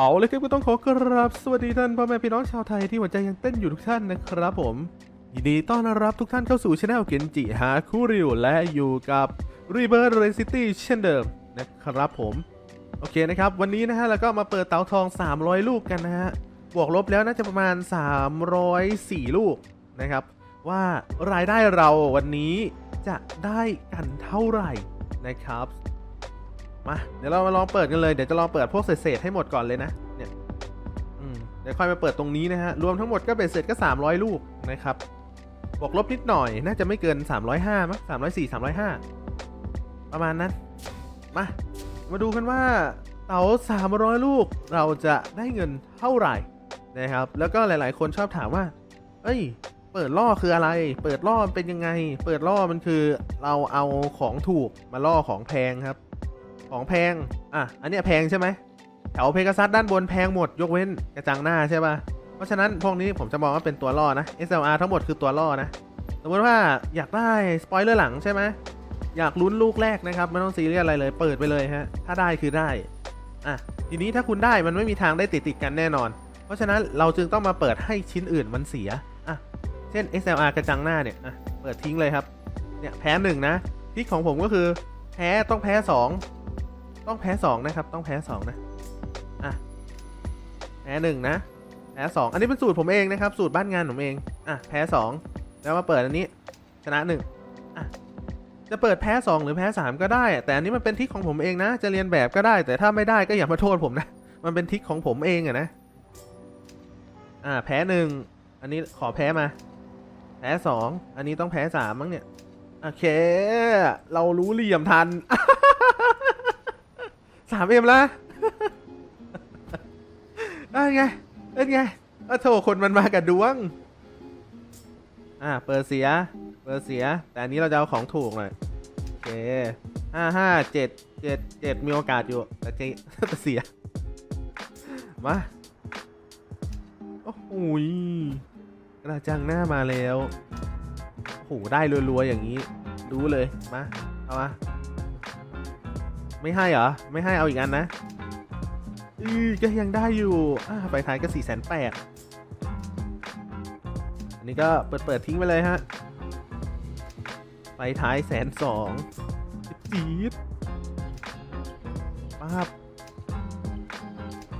เอาเลยครับก็ต้องขอกราบสวัสดีท่านพ่อแม่พี่น้องชาวไทยที่หัวใจยังเต้นอยู่ทุกท่านนะครับผม ยินดีต้อนรับทุกท่านเข้าสู่ช anel เกนจิฮาคุริวและอยู่กับ r e b i r t h r a c i t y เช่นเดิมนะครับผม โอเคนะครับ วันนี้นะฮะเราก็มาเปิดเตาทอง 300 ลูกกันนะฮะ บวกลบแล้วน่าจะประมาณ 304 ลูกนะครับ ว่ารายได้เราวันนี้จะได้กันเท่าไหร่นะครับ มา เดี๋ยวเรามาลองเปิดกันเลย เดี๋ยวจะลองเปิดพวกเศษๆให้หมดก่อนเลยนะ เนี่ยอืมเดี๋ยวค่อยมาเปิดตรงนี้นะฮะ รวมทั้งหมดก็เป็นเสร็จก็ 300 ลูกนะครับ บวกลบนิดหน่อย น่าจะไม่เกิน 305มั้ง304 305 ประมาณนั้น มา มาดูกันว่าเต๋า300 ลูก เราจะได้เงินเท่าไหร่นะครับ แล้วก็หลาย ๆ คนชอบถามว่า เอ้ยเปิดล่อคืออะไร เปิดล่อเป็นยังไง เปิดล่อมันคือเราเอาของถูกมาล่อของแพงครับ ของแพง อะ อันเนี้ยแพงใช่ไหมแถวเพกาซัสด้านบนแพงหมดยกเว้นกระจังหน้าใช่ป่ะ เพราะฉะนั้นพวกนี้ผมจะมองว่าเป็นตัวล่อนะ SLR ทั้งหมดคือตัวล่อนะ สมมติว่าอยากได้สปอยเลอร์หลังใช่ไหมอยากลุ้นลูกแรกนะครับไม่ต้องซีเรียสอะไรเลยเปิดไปเลยฮะ ถ้าได้คือได้ อะ ทีนี้ถ้าคุณได้มันไม่มีทางได้ติดติดกันแน่นอน เพราะฉะนั้นเราจึงต้องมาเปิดให้ชิ้นอื่นมันเสีย อะ เช่น SLR กระจังหน้าเนี่ย อะ เปิดทิ้งเลยครับ เนี่ยแพ้หนึ่งนะทิกของผมก็คือแพ้ต้องแพ้สอง ต้องแพ้สองนะครับ ต้องแพ้สองนะ อะ แพ้หนึ่งนะ แพ้สองอันนี้เป็นสูตรผมเองนะครับ สูตรบ้านงานผมเอง อะ แพ้สองแล้วมาเปิดอันนี้ ชนะหนึ่งอะ จะเปิดแพ้สองหรือแพ้สามก็ได้ แต่อันนี้มันเป็นทริคของผมเองนะ จะเรียนแบบก็ได้ แต่ถ้าไม่ได้ก็อย่ามาโทษผมนะ มันเป็นทริคของผมเองอะนะ อ่า แพ้หนึ่ง อันนี้ขอแพ้มา แพ้สอง อันนี้ต้องแพ้สามมั้งเนี่ย โอเค เรารู้เหลี่ยมทัน สามเอ็มละได้ไงเป็นไงอ้าวโถคนมันมากับดวง อ่า เปิดเสีย เปิดเสีย แต่อันนี้เราจะเอาของถูกหน่อยโอเคห้าห้าเจ็ดเจ็ดเจ็ดมีโอกาสอยู่ แต่เจแต่เสีย มา โอ้โหยกระจังหน้ามาแล้วโอ้โหได้รัวๆอย่างนี้ รู้เลย มา เอามา ไม่ให้เหรอ ไม่ให้เอาอีกอันนะ อือก็ยังได้อยู่อ่าไปท้ายก็สี่แสนแปดอันนี้ก็เปิดเปิดทิ้งไปเลยฮะ ไปท้ายแสนสองจี๊ดป้าบ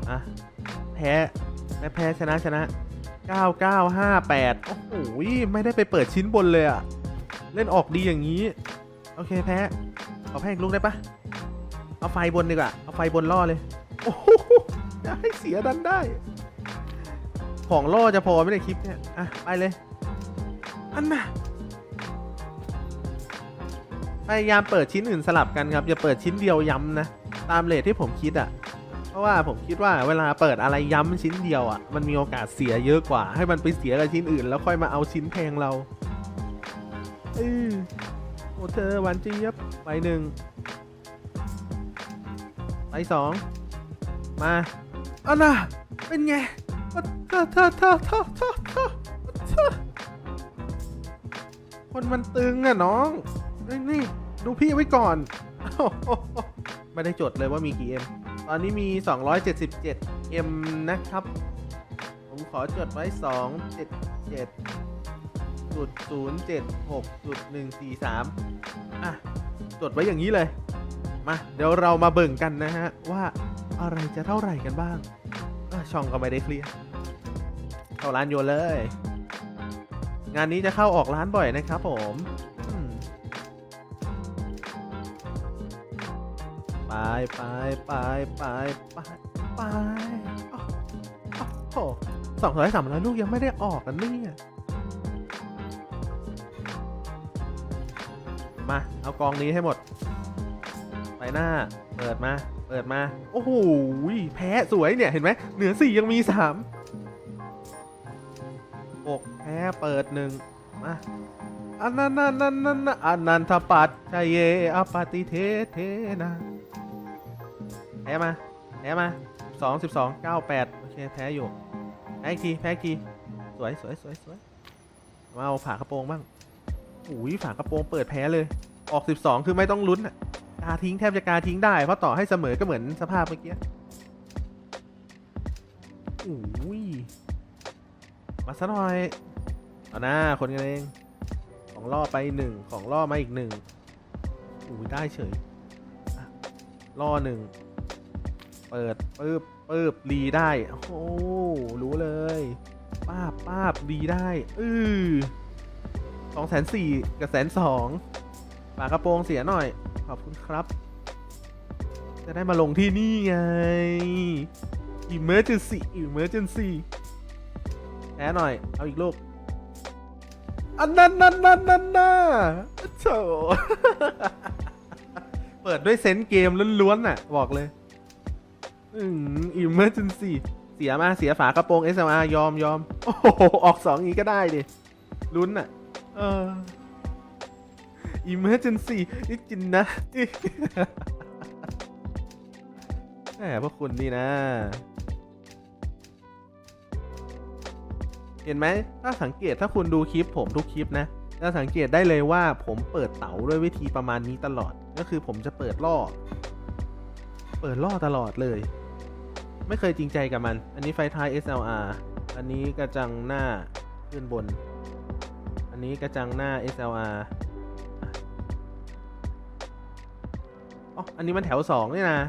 อะ แพ้แพ้แพ้ชนะชนะ 9958 โอ้โห ไม่ได้ไปเปิดชิ้นบนเลยอะเล่นออกดีอย่างนี้ โอเคแพ้เอาแพ้อีกลูกได้ปะ เอาไฟบนดีกว่า เอาไฟบนล่อเลย โอ้โหจะให้เสียดันได้ ของล่อจะพอไม่ได้คลิปเนี่ย อะ ไปเลย อันน่ะพยายามเปิดชิ้นอื่นสลับกันครับ อย่าเปิดชิ้นเดียวย้ำนะ ตามเลทที่ผมคิดอะ่ะ เพราะว่าผมคิดว่าเวลาเปิดอะไรย้ำชิ้นเดียวอะ่ะ มันมีโอกาสเสียเยอะกว่า ให้มันไปเสียกับชิ้นอื่น แล้วค่อยมาเอาชิ้นแพงเราเออโอ้เธอหวานเจี๊ยบไปหนึ่ง สองมาอันน่ะเป็นไงเธอเธอเธอเธอเธอเธอคนมันตึงอะน้องนี่นี่ดูพี่ไว้ก่อน ไม่ได้จดเลยว่ามีกี่เอ็มตอนนี้มี 277 M นะครับ ผมขอจดไว้ 277จุด076จุด143 อะ จดไว้อย่างนี้เลย มาเดี๋ยวเรามาเบิ่งกันนะฮะ ว่าอะไรจะเท่าไหร่กันบ้าง ช่องก็ไม่ได้เคลียร์เข้าร้านโยนเลย งานนี้จะเข้าออกร้านบ่อยนะครับผมอืมไปไปไปไปไปไปโอ้โหสองร้อยสามร้อยลูกยังไม่ได้ออกกันเนี่ยมา เอากองนี้ให้หมด ไปหน้า เปิดมา เปิดมา โอ้โห แพ้สวยเนี่ยเห็นไหม เหนือสี่ยังมีสามอกแพ้เปิดหนึ่งมาอันนั้นนันนันนันอันนันทปัตชยเยอปฏิเทเทนะแพ้มาแพ้มาสองสิบสองเก้าแปดโอเคแพ้อยู่แพ้อีกทีแพ้อีกทีสวยสวยสวยสวยมาเอาฝากระโปรงบ้างอุ้ยฝากระโปรงเปิดแพ้เลย ออกสิบสองคือไม่ต้องลุ้นอะ กาทิ้งแทบจะกาทิ้งได้ เพราะต่อให้เสมอก็เหมือนสภาพเมื่อกี้อ้ยมาซะหน่อย เอาหน้าคนกันเอง ของล่อไปหนึ่งของล่อมาอีกหนึ่งอุ้ยได้เฉยล่อหนึ่ง เปิดปึ๊บปึ๊บรีได้ โอ้โหรู้เลยป้าบป้าบรีได้ อือสองแสนสี่กับแสนสอง ฝากระโปรงเสียหน่อย ขอบคุณครับ จะได้มาลงที่นี่ไง emergency emergency แพ้หน่อย เอาอีกลูกอันนั้นนั่นนั่นนั่นน่ะโถเปิดด้วยเซนเกมล้วนๆน่ะ บอกเลย อืม emergency เสียมาเสียฝากระโปรง SLR ยอมยอม โอ้โห ออกสองงนี้ก็ได้ดิ ลุ้นอะ เออ emergency อีกจินนะแหมพวกคุณนี่นะ เห็นไหม ถ้าสังเกตถ้าคุณดูคลิปผมทุกคลิปนะ จะสังเกตได้เลยว่าผมเปิดเต๋าด้วยวิธีประมาณนี้ตลอด ก็คือผมจะเปิดล่อ เปิดล่อตลอดเลย ไม่เคยจริงใจกับมัน อันนี้ไฟท้าย SLR อันนี้กระจังหน้าขึ้นบน อันนี้กระจังหน้า SLR อ๋อ อันนี้มันแถวสองนี่นะ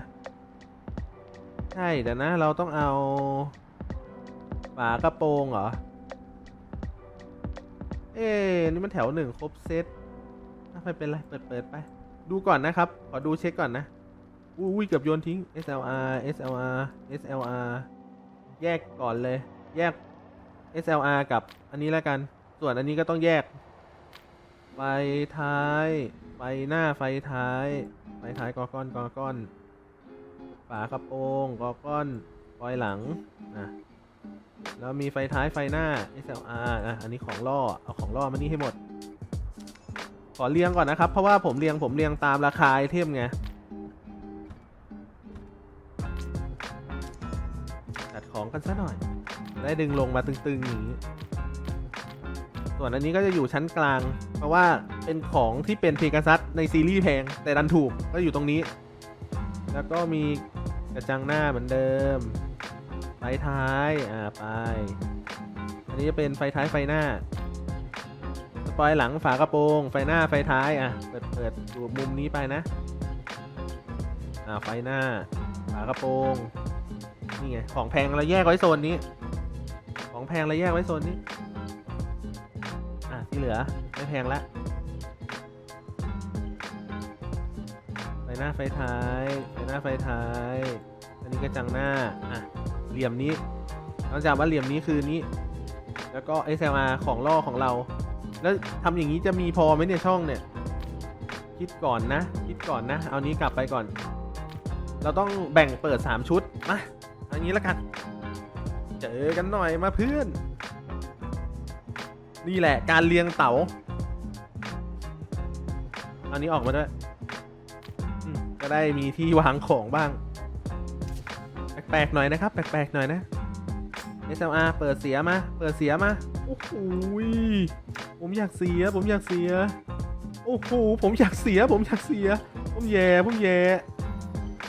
ใช่เดี๋ยวนะ เราต้องเอาฝากระโปรงเหรอ เอ๊นี่มันแถวหนึ่งครบเซตไม่เป็นไร เปิดเปิดไป ดูก่อนนะครับ ขอดูเช็คก่อนนะ อุ้ยเกือบโยนทิ้ง SLR SLR SLR แยกก่อนเลย แยก SLR กับอันนี้แล้วกัน ส่วนอันนี้ก็ต้องแยก ไฟท้าย ไฟหน้าไฟท้าย ไฟท้ายกอก้อนกอก้อน ฝากระโปรงกอก้อนปลอยหลังนะแล้วมีไฟท้ายไฟหน้า SLR อะอันนี้ของล่อเอาของล่อมานี่ให้หมด ขอเรียงก่อนนะครับ เพราะว่าผมเรียงผมเรียงตามราคาไอเทมไงจัดของกันซะหน่อย ได้ดึงลงมาตึงๆอย่างนี้ ส่วนอันนี้ก็จะอยู่ชั้นกลาง เพราะว่าเป็นของที่เป็นเพกาซัสในซีรีส์แพงแต่ดันถูกก็อยู่ตรงนี้ แล้วก็มีกระจังหน้าเหมือนเดิม ไฟท้ายอ่าไป อันนี้จะเป็นไฟท้ายไฟหน้าสปอยหลังฝากระโปรง ไฟหน้าไฟท้ายอะเปิดเปิดดูมุมนี้ไปนะอ่าไฟหน้าฝากระโปรงนี่ไงของแพงเราแยกไว้โซนนี้ ของแพงเราแยกไว้โซนนี้ ที่เหลือไม่แพงละไฟหน้าไฟท้ายไฟหน้าไฟท้าย อันนี้กระจังหน้าอะเหลี่ยมนี้ต้องจำว่าเหลี่ยมนี้คือนี้ แล้วก็ SLR ของล่อของเรา แล้วทำอย่างนี้จะมีพอไหมเนี่ยช่องเนี่ย คิดก่อนนะ คิดก่อนนะ เอานี้กลับไปก่อน เราต้องแบ่งเปิด 3 ชุด มาอันนี้แล้วกัน เจอกันหน่อยมาเพื่อน นี่แหละการเรียงเต๋าอานี้ออกมาด้วยก็ได้มีที่วางของบ้าง แปลกๆหน่อยนะครับ แปลกๆหน่อยนะ SLR เปิดเสียมา เปิดเสียมา โอ้โหผมอยากเสีย ผมอยากเสีย โอ้โห ผมอยากเสีย ผมอยากเสีย ผมแย่ ผมแย่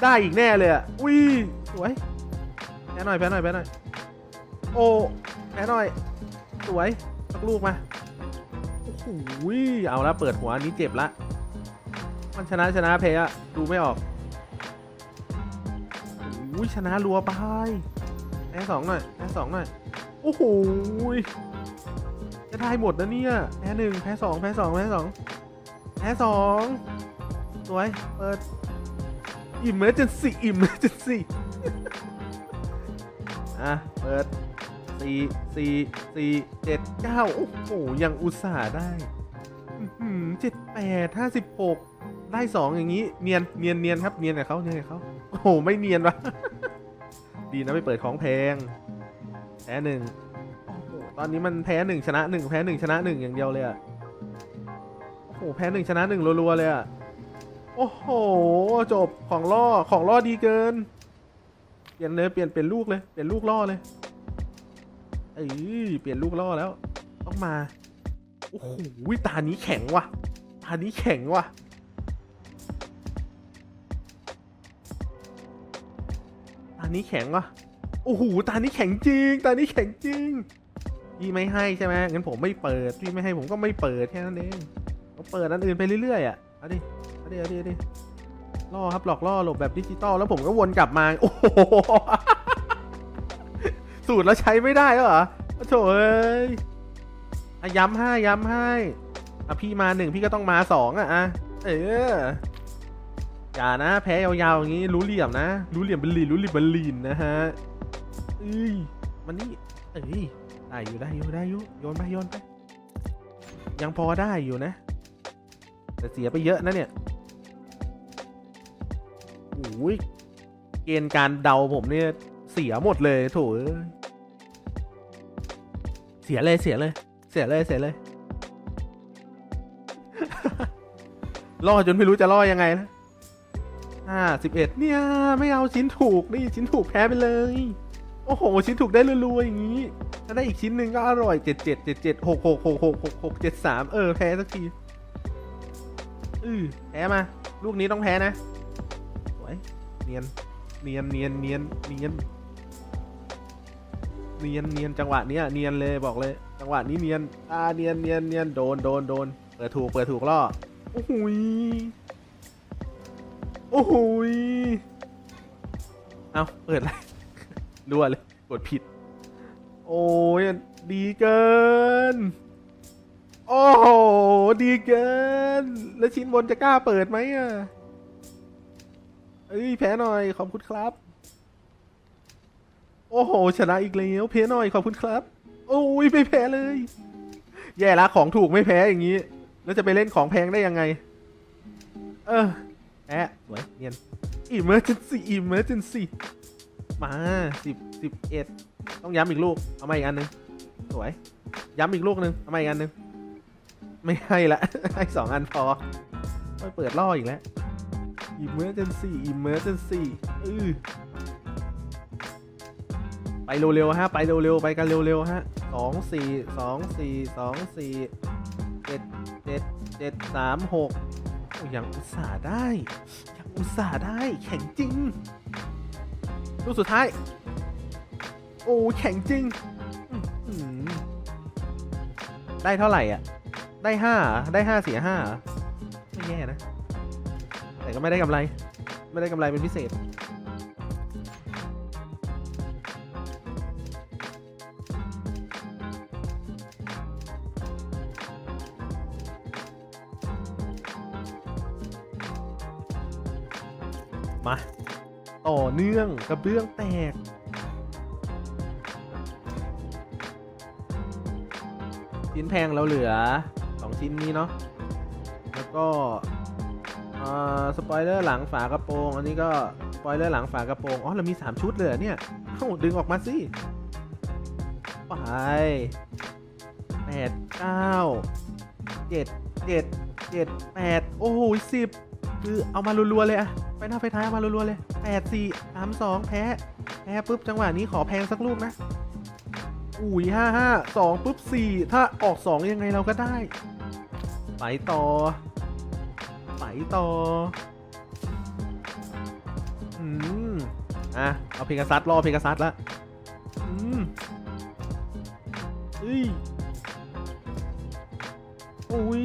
ได้อีกแน่เลยอะ อุ้ย สวย แพ้หน่อย แพ้หน่อย แพ้หน่อย โอ้ แพ้หน่อย สวย กลูกมาโอ้โหเอาละเปิดหัวอันนี้เจ็บละ มันชนะชนะเพย์อะดูไม่ออกโอ้ยชนะรัวไปแพ้สองหน่อยแพ้สองหน่อยโอ้โหจะได้หมดนะเนี่ยแพ้หนึ่งแพ้สองแพ้สองแพ้สองแพ้สองสวยเปิด emergency emergency อะเปิด สี่สี่สี่เจ็ดเก้าโอ้โห ยังอุตส่าห์ได้เจ็ดแปดห้าสิบหกได้สองอย่างนี้ เนียนเนียนเนียนครับ เนียนกับเขาเนียนกับเขาโอ้โห ไม่เนียนวะดีนะไม่เปิดของแพง แพ้หนึ่งโอ้โหตอนนี้มันแพ้หนึ่งชนะหนึ่งแพ้หนึ่งชนะหนึ่งอย่างเดียวเลยอะโอ้โห แพ้หนึ่งชนะหนึ่งรัวๆเลยอะโอ้โห จบของล่อของล่อดีเกิน เปลี่ยนเลยเปลี่ยนเปลี่ยนลูกเลย เปลี่ยนลูกล่อเลย เอ้ยเปลี่ยนลูกล่อแล้ว ต้องมา โอ้โหตานี้แข็งว่ะ ตานี้แข็งว่ะ ตานี้แข็งว่ะ โอ้โห ตานี้แข็งจริง ตานี้แข็งจริง พี่ไม่ให้ใช่ไหมงั้นผมไม่เปิด พี่ไม่ให้ผมก็ไม่เปิดแค่นั้นเองก็เปิดอันอื่นไปเรื่อยๆอะเอาดิเอาดิเอาดิเอาดิล่อครับหลอกล่อหลบแบบดิจิตอลแล้วผมก็วนกลับมา โอ้โห สูตรแล้วใช้ไม่ได้แล้วเหรอโถเอ้ยย้ำให้ย้ำให้อะพี่มาหนึ่งพี่ก็ต้องมาสองอะอะเอออย่านะแพ้ยาวๆอย่างนี้รู้เหลี่ยมนะ รู้เหลี่ยมเป็นลีนรู้เหลี่ยมเป็นลีนนะฮะเอ้ยมันนี่เอ้ยได้อยู่ได้อยู่ได้อยู่โยนไปโยนไปยังพอได้อยู่นะ แต่เสียไปเยอะนะเนี่ยโอ้ยเกณฑ์การเดาผมเนี่ยเสียหมดเลยโถเอ้ย สียเลยเสียเลย เสียเลยเสียเลยล่อจนไม่รู้จะล่อยังไงนะห้าสิบเอ็ดเนี่ย ไม่เอาชิ้นถูกนี่ชิ้นถูกแพ้ไปเลย โอ้โห ชิ้นถูกได้รัวๆอย่างนี้ถ้าได้อีกชิ้นหนึ่งก็อร่อยเจ็ดเจ็ดเจ็ดเจ็ดหกหกหกหกหกหกเจ็ดสามเออแพ้สักทีอือแพ้มา ลูกนี้ต้องแพ้นะสวยเนียนเนียนเนียนเนียนเนียน เนียนเนียนจังหวะเนี้ยเนียนเลยบอกเลย จังหวะนี้เนียนอ่าเนียนเนียนเนียนโดนโดนโดนเปิดถูกเปิดถูกล่อโอ้โหยโอ้โหยเอาเปิดอะไรรัวเลยกดผิด โอ้ยดีเกิน โอ้โหดีเกิน แล้วชิ้นบนจะกล้าเปิดไหมอะเอ้ยแพ้หน่อยขอบคุณครับ โอ้โห ชนะอีกแล้วแพ้หน่อยขอบคุณครับ โอ้ยไม่แพ้เลย แย่ละของถูกไม่แพ้อย่างนี้ แล้วจะไปเล่นของแพงได้ยังไง เออแพ้สวยเนียน emergency emergency มาสิบสิบเอ็ดต้องย้ำอีกลูก เอามาอีกอันนึง สวย ย้ำอีกลูกนึง เอามาอีกอันนึง ไม่ให้ละ ให้สองอันพอไม่เปิดล่ออีกแล้ว emergency emergency อือ ไปเร็วๆฮะ ไปเร็วๆ ไปกันเร็วๆฮะสองสี่สองสี่สองสี่เจ็ดเจ็ดเจ็ดสามหกอ้ยังอุตส่าห์ได้ ยังอุตส่าห์ได้ แข็งจริง ลูกสุดท้าย โอ้ แข็งจริง ได้เท่าไหร่อะ ได้ห้า ได้ห้าเสียห้า ไม่แย่นะ แต่ก็ไม่ได้กำไร ไม่ได้กำไรเป็นพิเศษ มาต่อเนื่องกระเบื้องแตก ชิ้นแพงเราเหลือ 2 ชิ้นนี้เนาะแล้วก็สปอยเลอร์หลังฝากระโปรง อันนี้ก็สปอยเลอร์หลังฝากระโปรง อ๋อ เรามี 3 ชุดเลยเหรอเนี่ยเอ้าดึงออกมาสิ ไปแปดเก้าเจ็ดเจ็ดเจ็ดแปดโอ้โหสิบคือเอามารัวๆเลยอะ ไปหน้าไฟท้ายมารัวๆเลยแปดสี่สามสองแพ้แพ้ปุ๊บจังหวะนี้ขอแพงสักลูกนะอุ้ยห้าห้าสองปุ๊บสี่ถ้าออกสองยังไงเราก็ได้ ไปต่อ ไปต่อ อืม อะ เอาเพกาซัสรอเพกาซัสละอืมเอ้ยอุ้ย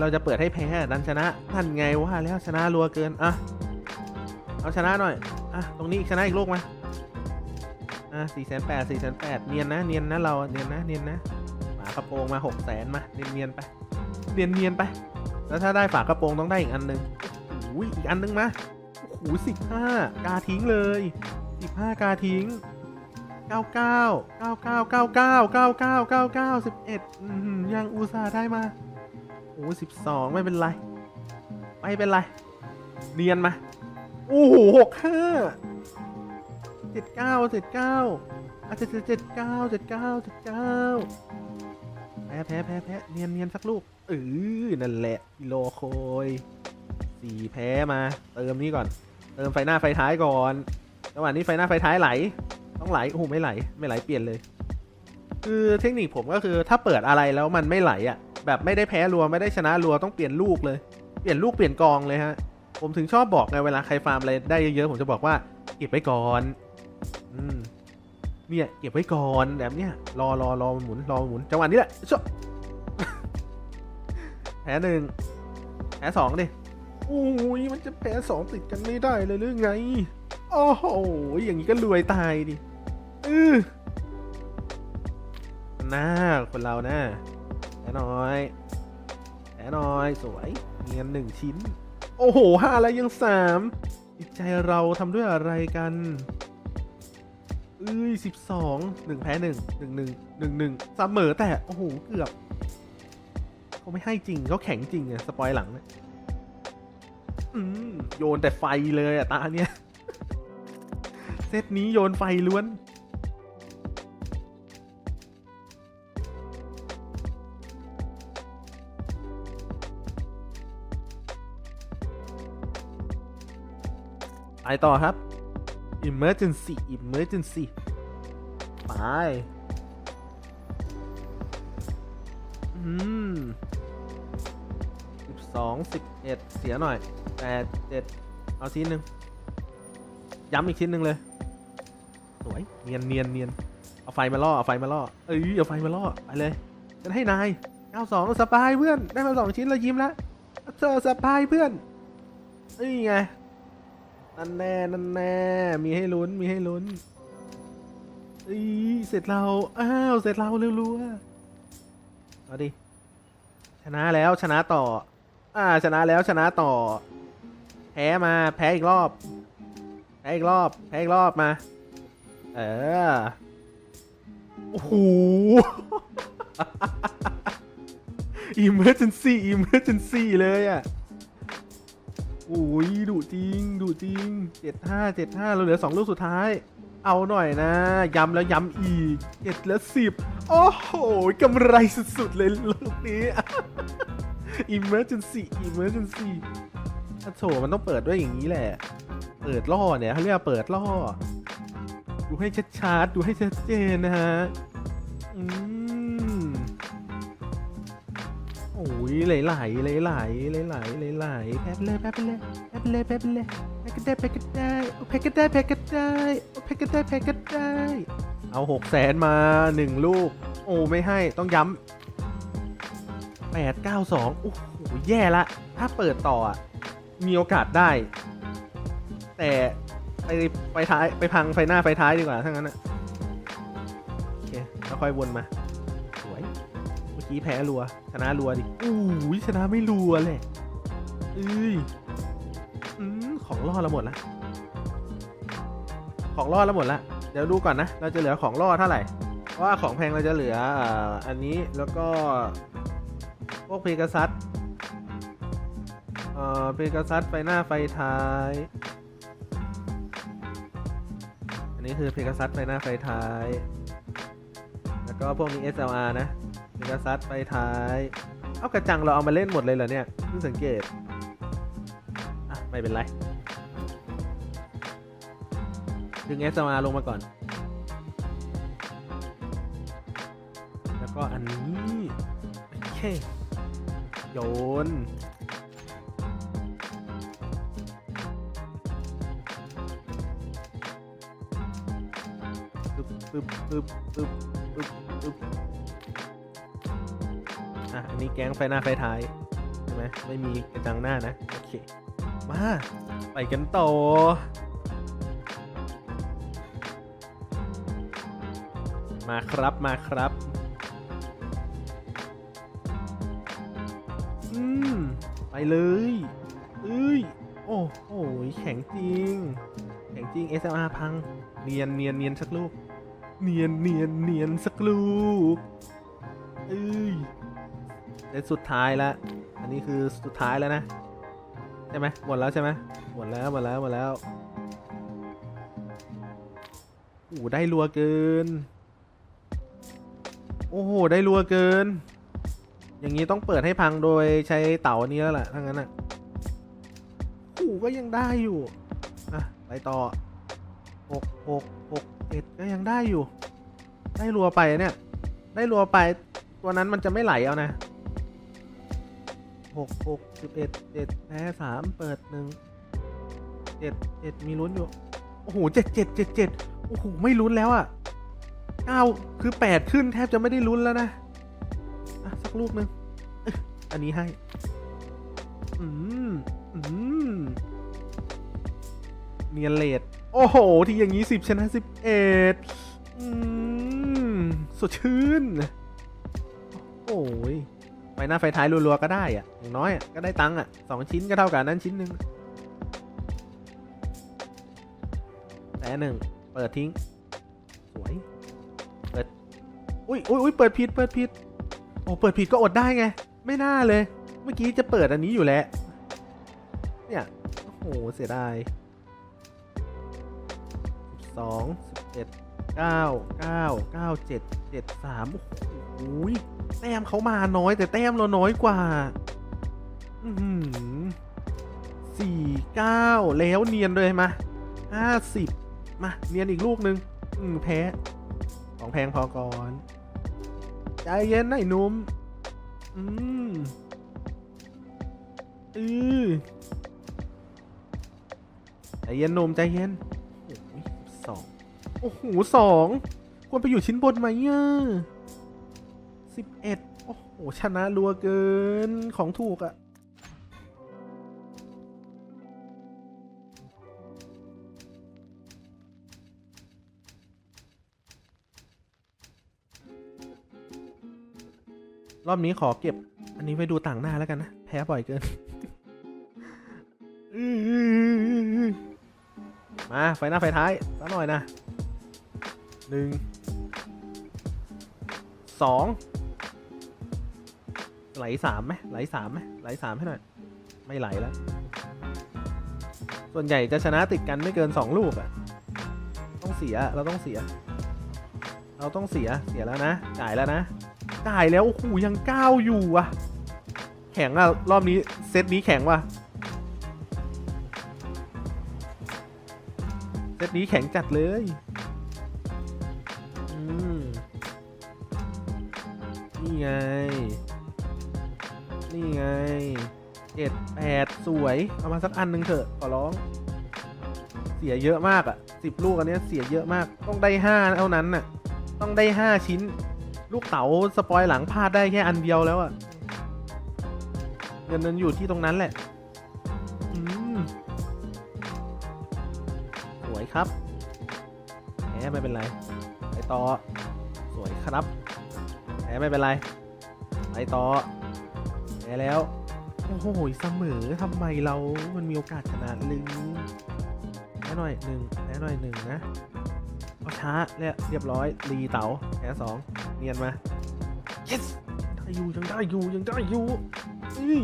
เราจะเปิดให้แพ้ดันชนะนั่นไงว่าแล้วชนะรัวเกินอะเอาชนะหน่อยอะตรงนี้อีกชนะอีกลูกมอะสี่แสนแปดสี่แสนแปดเนียนนะเนียนนะเราเนียนนะเนียนนะฝากระโปรงมาหกแสนมาเนียนเนียนไปเนียนเนียนไปแล้วถ้าได้ฝากระโปรงต้องได้อีกอันหนึ่งโอ้โหอีกอันหนึงมาโอ้โหสิบห้ากาทิ้งเลยสิบห้ากาทิ้งเก้าเก้าเก้าเก้าเก้าเก้าเก้าเก้าเก้าเก้าสิบเอ็ดยังอุตส่าห์ได้มา โอ้สิบสองไม่เป็นไร ไม่เป็นไรเนียนมา โอ้โหหกห้าเจ็ดเก้าเจ็ดเก้าอะเจ็ดเจ็ดเจ็ดเก้าเจ็ดเก้าเจ็ดเก้าแพ้แพ้แพ้แพ้เนียนเนียนสักลูกเออนั่นแหละกิโลโคยสี่แพ้มา เติมนี้ก่อน เติมไฟหน้าไฟท้ายก่อนระหว่างนี้ไฟหน้าไฟท้ายไหล ต้องไหล โอ้โหไม่ไหล ไม่ไหลเปลี่ยนเลย คือเทคนิคผมก็คือถ้าเปิดอะไรแล้วมันไม่ไหลอะ แบบไม่ได้แพ้รัวไม่ได้ชนะรัวต้องเปลี่ยนลูกเลย เปลี่ยนลูกเปลี่ยนกองเลยฮะ ผมถึงชอบบอกไงเวลาใครฟาร์มอะไรได้เยอะๆผมจะบอกว่าเก็บไว้ก่อนอืมเนี่ยเก็บไว้ก่อนแบบเนี้ยรอรอรอมันหมุนรอมันหมุนจังหวะนี้แหละชอบแพ้หนึ่งแพ้สองดิโอ้ยมันจะแพ้สองติดกันไม่ได้เลยหรือไงโอ้โหอย่างนี้ก็รวยตายดิเออหน้าคนเรานะแพ้น้อยแพ้น้อยสวยเงียนหนึ่งชิ้น โอ้โหห้าแล้วยังสามจิตใจเราทำด้วยอะไรกันเอ้ยสิบสองหนึ่งแพ้หนึ่งหนึ่งหนึ่งหนึ่งหนึ่งเสมอแต่ โอ้โห เกือบเขาไม่ให้จริงเขาแข็งจริงอะสปอยหลังเนี่ยอืมโยนแต่ไฟเลยอะตาเนี้ยเซตนี้โยนไฟล้วน ต่อครับ emergency emergency ไปอืมสิบสองสิบเอ็ดเสียหน่อยแปดเจ็ดเอาชิ้นหนึ่งย้ำอีกชิ้นหนึ่งเลย สวย เนียนเนียนเนียนเอาไฟมาล่อ เอาไฟมาล่อ เอ้ย เอาไฟมาล่อ ไปเลย จะให้นายเก้าสองสบายเพื่อน ได้มาสองชิ้นแล้วยิ้มแล้วเจอสบายเพื่อนนี่ไง นั่นแน่นั่นแน่มีให้ลุ้นมีให้ลุ้นอีเสร็จเราอ้าวเสร็จเราเรัวๆเอาดิชนะแล้วชนะต่อ อ่าชนะแล้วชนะต่อ แพ้มาแพ้อีกรอบ แพ้อีกรอบ แพ้อีกรอบมา เออโอ้โห emergency emergency เลยอะ โอ้ยดุจริงดุจริงเจ็ดห้าเจ็ดห้าเราเหลือสองลูกสุดท้าย เอาหน่อยนะ ย้ำแล้วย้ำอีกเจ็ดแล้วสิบโอ้โหกำไรสุดๆเลยลูกนี้ emergency emergency ถ้าโถมันต้องเปิดด้วยอย่างนี้แหละ เปิดล่อเนี่ยเขาเรียกเปิดล่อ ดูให้ชัดๆ ดูให้ชัดเจนนะฮะ อืม อ้ยไหลไหลไหลไหลไหลไหลไหลไหลแป๊บเลยแป๊บเลยแป๊บเลยแป๊บเลยแพ็กก็ได้แพ็กก็ได้โอ้แพ็กก็ได้แพ็กก็ได้โอ้แพ็กก็ได้แพ็กก็ได้ เอาหกแสนมาหนึ่งลูก โอ้ไม่ให้ต้องย้ำแปดเก้าสองโอ้โหแย่ละ ถ้าเปิดต่ออะมีโอกาสได้ แต่ไปไปท้ายไปพังไฟหน้าไฟท้ายดีกว่าถ้างั้นอะโอเคแล้วค่อยวนมา กี้แพ้รัว ชนะรัวดิอู้ยชนะไม่รัวเลยเอ้ยอืมของล่อเราหมดละ ของล่อเราหมดละ เดี๋ยวดูก่อนนะ เราจะเหลือของล่อเท่าไหร่ เพราะว่าของแพงเราจะเหลืออ่าอันนี้แล้วก็พวกเพกาซัสเอ่อเพกาซัสไฟหน้าไฟท้าย อันนี้คือเพกาซัสไฟหน้าไฟท้าย แล้วก็พวกนี้ SLR นะ เพกาซัสไฟท้าย เอากระจังเราเอามาเล่นหมดเลยเหรอเนี่ยเพิ่งสังเกต อะ ไม่เป็นไร ดึง SLR ลงมาก่อน แล้วก็อันนี้โอเคโยนปึ๊บปึ๊บปึ๊บปึ๊บปึ๊บปึ๊บ นี้แก๊งไฟหน้าไฟท้ายใช่ไหมไม่มีกระจังหน้านะ โอเค มา ไปกันต่อมาครับมาครับ อืม ไปเลยเอ้ย โอ้โห แข็งจริง แข็งจริง SLR พัง เนียนเนียนเนียนสักลูก เนียนเนียนเนียนสักลูก เอ้ย เซตสุดท้ายแล้ว อันนี้คือสุดท้ายแล้วนะ ใช่ไหมหมดแล้วใช่ไหมหมดแล้วหมดแล้วหมดแล้วโอ้ได้รัวเกิน โอ้โห ได้รัวเกิน อย่างนี้ต้องเปิดให้พังโดยใช้เต่าอันนี้แล้วล่ะถ้างั้นอะโอ้ก็ยังได้อยู่ อะ ไปต่อหกหกหกเจ็ดก็ยังได้อยู่ ได้รัวไปเนี่ย ได้รัวไป ตัวนั้นมันจะไม่ไหลเอานะ หกหกสิบเอ็ดเจ็ดแพ้สามเปิดหนึ่งเจ็ดเจ็ดมีลุ้นอยู่ โอ้โหเจ็ดเจ็ดเจ็ดเจ็ดโอ้โห ไม่ลุ้นแล้วอะเก้าคือแปดขึ้นแทบจะไม่ได้ลุ้นแล้วนะอะสักลูกหนึ่งอันนี้ให้ อืม อืม เนียนเลดโอ้โห ที่อย่างนี้สิบชนะสิบเอ็ดอืม สดชื่น โอ้ย หน้าไฟท้ายรัวๆก็ได้อะอย่างน้อยอะก็ได้ตังค์อะสองชิ้นก็เท่ากับนนั้นชิ้นหนึ่งแต่หนึ่งเปิดทิ้ง สวย เปิด อุ้ยอุ้ยอุ้ยเปิดผิด เปิดผิด โอ้ เปิดผิดก็อดได้ไง ไม่น่าเลย เมื่อกี้จะเปิดอันนี้อยู่แล้ว เนี่ย โอ้โห เสียดายสองสิบเอ็ดเก้าเก้าเก้าเจ็ดเจ็ดสามโอ้โห แต้มเขามาน้อยแต่แต้มเราน้อยกว่าสี่เก้าแล้วเนียนเลยมาห้าสิบมา เนียนอีกลูกหนึ่งอืมแพ้ของแพงพอก่อน ใจเย็นหนะไอ้หนุ่ม อืมอือใจเย็นนุ่มใจเย็นโอ้โหสองโอ้โหสองควรไปอยู่ชิ้นบนไหมอะ สิบเอ็ดโอ้โห ชนะรัวเกินของถูกอะ่ะ รอบนี้ขอเก็บ อันนี้ไปดูต่างหน้าแล้วกันนะ แพ้บ่อยเกินอื้อมา ไฟหน้า ไฟท้ายสักหน่อยนะหนึ่งสอง ไหลสามไหมไหลสามไหมไหลสามให้หน่อยไม่ไหลแล้ว ส่วนใหญ่จะชนะติดกันไม่เกินสองลูกอะต้องเสียเราต้องเสีย เราต้องเสียเสียแล้วนะจ่ายแล้วนะจ่ายแล้วโอ้โหยังก้าวอยู่อะแข็งอะรอบนี้เซตนี้แข็งว่ะเซตนี้แข็งจัดเลย วยเอามาสักอันหนึ่งเถอะขอร้อง เสียเยอะมากอะสิบลูกอันเนี้ยเสียเยอะมากต้องได้ห้าเท่านั้นน่ะ ต้องได้ห้าชิ้น ลูกเต๋าสปอยหลังพลาดได้แค่อันเดียวแล้วอะเงินนั้นอยู่ที่ตรงนั้นแหละอืมสวยครับแหมไม่เป็นไรไปต่อ สวยครับแหมไม่เป็นไรไปต่อแหมแล้ว โอ้โหเสมอทำไมเรามันมีโอกาสชนะลึงแหมหน่อยหนึ่งแหมหน่อยหนึ่งนะเอาช้าเรียเรียบร้อยรีเต๋าแหมสองเนียนมา yes ได้อยู่ยังได้อยู่ยังได้อยู่อุ้ย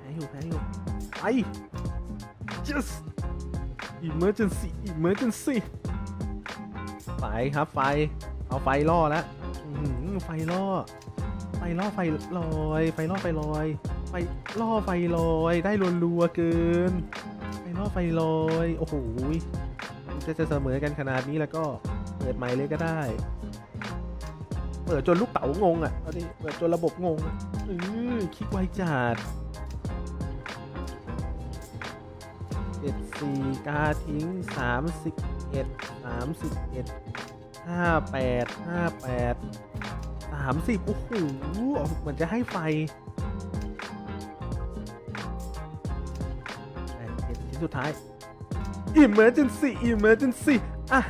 แพ้อยู่แพ้อยู่ไป yes emergency emergency ไฟครับไฟ เอาไฟล่อแล้วไฟล่อ ไฟล่อไฟลอย ไฟล่อไฟลอย ไฟล่อไฟลอย ได้รัวๆเกิน ไฟล่อไฟลอย โอ้โหจะจะเสมอกันขนาดนี้แล้วก็เปิดใหม่เลยก็ได้ เปิดจนลูกเต๋างงอะเอาดิเปิดจนระบบงงอือคลิกไวจัดเจ็ดสี่กาทิ้งสามสิบเอ็ดสามสิบเอ็ดห้าแปดห้าแปด สามสิบโอ้โหเหมือนจะให้ไฟแปดเจ็ดชิ้นสุดท้าย emergency emergency อะ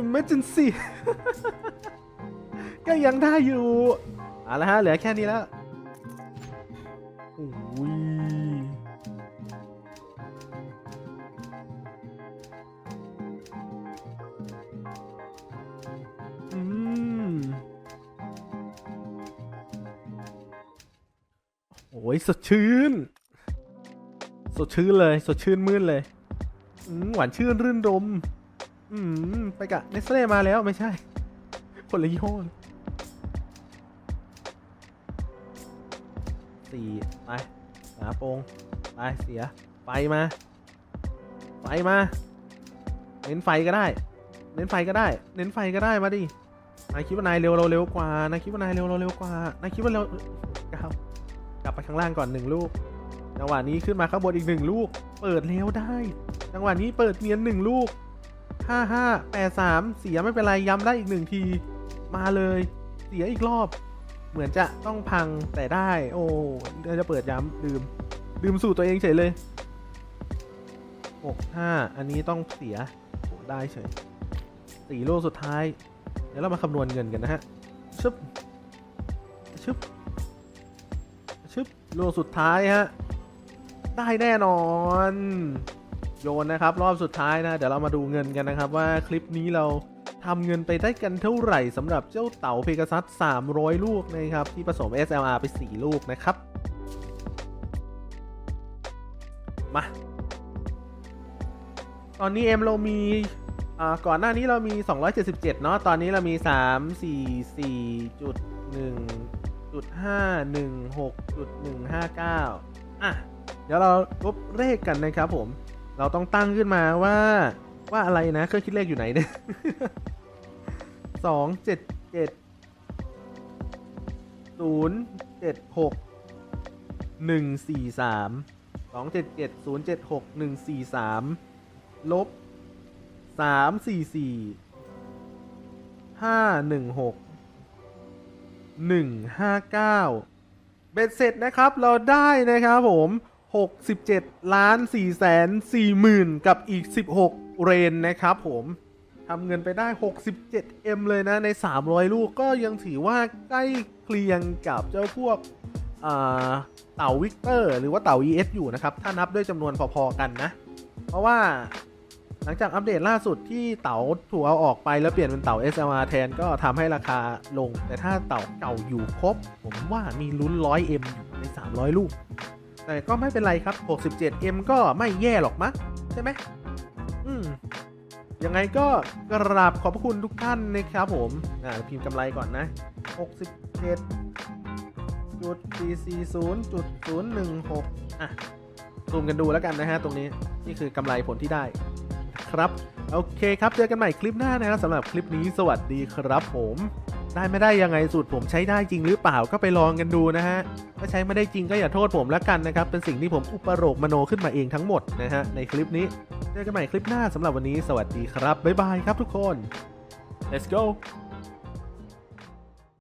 emergency ก็ยังได้อยู่เอาละฮะ เหลือแค่นี้แล้วโอ้ย อ้ยสดชื่น สดชื่นเลย สดชื่นมื่นเลยหวานชื่นรื่นรมอืมไปกะเนสเล่มาแล้วไม่ใช่คนละยี่ห้อสี่ไปหาโปงไปเสีย ไฟมา ไฟมา เน้นไฟก็ได้ เน้นไฟก็ได้ เน้นไฟก็ได้มาดินายคิดว่านายเร็วเราเร็วกว่านายคิดว่านายเร็วเราเร็วกว่านายคิดว่าเรา ข้างล่างก่อนหนึ่งลูก จังหวะนี้ขึ้นมาข้างบนอีกหนึ่งลูก เปิดแล้วได้ จังหวะนี้เปิดเนียนหนึ่งลูกห้าห้าแปดสามเสียไม่เป็นไรย้ำได้อีกหนึ่งที มาเลย เสียอีกรอบ เหมือนจะต้องพังแต่ได้ โอ้จะเปิดย้ำลืมลืมสูตรตัวเองเฉยเลยหกห้าอันนี้ต้องเสียได้เฉยสี่ลูกสุดท้าย เดี๋ยวเรามาคำนวณเงินกันนะฮะชึบชึบ ลูกสุดท้ายฮะ ได้แน่นอน โยนนะครับ รอบสุดท้ายนะ เดี๋ยวเรามาดูเงินกันนะครับ ว่าคลิปนี้เราทำเงินไปได้กันเท่าไหร่สำหรับเจ้าเต่าเพก a ซัส300 ลูกนะครับ ที่ผสม SLR ไป 4 ลูกนะครับ มา ตอนนี้เอ็มเรามีอ่าก่อนหน้านี้เรามี 277 เนาะ ตอนนี้เรามี 3 4 4จุด1 จุด5 1 6จุด159 อะ เดี๋ยวเราลบเลขกันนะครับผม เราต้องตั้งขึ้นมาว่าว่าอะไรนะ เครื่องคิดเลขอยู่ไหนเนี่ยสองเจ็ดเจ็ดศูนย์เจ็ดหกหนึ่งสี่สามสองเจ็ดเจ็ดศูนย์เจ็ดหกหนึ่งสี่สามลบสามสี่สี่ห้าหนึ่งหก หนึ่งห้าเก้าเบ็ดเสร็จนะครับเราได้นะครับผม 67 ล้าน4แสน4หมื่นกับอีก 16 เรนนะครับผมทำเงินไปได้ 67M เลยนะใน 300 ลูกก็ยังถือว่าใกล้เคียงกับเจ้าพวกเต่าวิกเตอร์ หรือว่าเต่า ES อยู่นะครับ ถ้านับด้วยจำนวนพอ ๆ กันนะ เพราะว่า หลังจากอัปเดตล่าสุดที่เต่าถูกเอาออกไปแล้วเปลี่ยนเป็นเต่า SLR แทนก็ทำให้ราคาลง แต่ถ้าเต่าเก่าอยู่ครบ ผมว่ามีลุ้น 100M อยู่ใน 300 ลูก แต่ก็ไม่เป็นไรครับ 67M ก็ไม่แย่หรอกมั้งใช่ไหมอืมยังไงก็กราบขอบพระคุณทุกท่านนะครับผมอ่าพิมพ์กำไรก่อนนะ 67จุด440จุด016อะซูมกันดูแล้วกันนะฮะตรงนี้นี่คือกำไรผลที่ได้ ครับโอเคครับเจอกันใหม่คลิปหน้านะครับสำหรับคลิปนี้สวัสดีครับผมได้ไม่ได้ยังไงสูตรผมใช้ได้จริงหรือเปล่าก็ไปลองกันดูนะฮะถ้าใช้ไม่ได้จริงก็อย่าโทษผมแล้วกันนะครับ เป็นสิ่งที่ผมอุปโลกมโนขึ้นมาเองทั้งหมดนะฮะในคลิปนี้เจอกันใหม่คลิปหน้าสำหรับวันนี้ สวัสดีครับบ๊ายบายครับทุกคน let's go